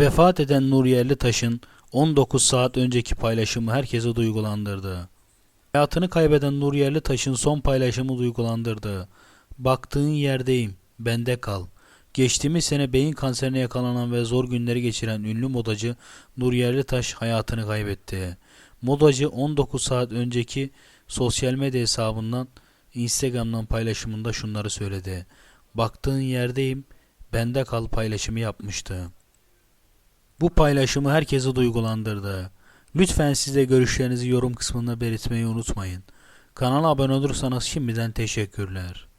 Vefat eden Nur Yerlitaş'ın 19 saat önceki paylaşımı herkesi duygulandırdı. Hayatını kaybeden Nur Yerlitaş'ın son paylaşımı duygulandırdı. Baktığın yerdeyim, bende kal. Geçtiğimiz sene beyin kanserine yakalanan ve zor günleri geçiren ünlü modacı Nur Yerlitaş hayatını kaybetti. Modacı 19 saat önceki sosyal medya hesabından Instagram'dan paylaşımında şunları söyledi. Baktığın yerdeyim, bende kal paylaşımı yapmıştı. Bu paylaşımı herkesi duygulandırdı. Lütfen siz de görüşlerinizi yorum kısmında belirtmeyi unutmayın. Kanala abone olursanız şimdiden teşekkürler.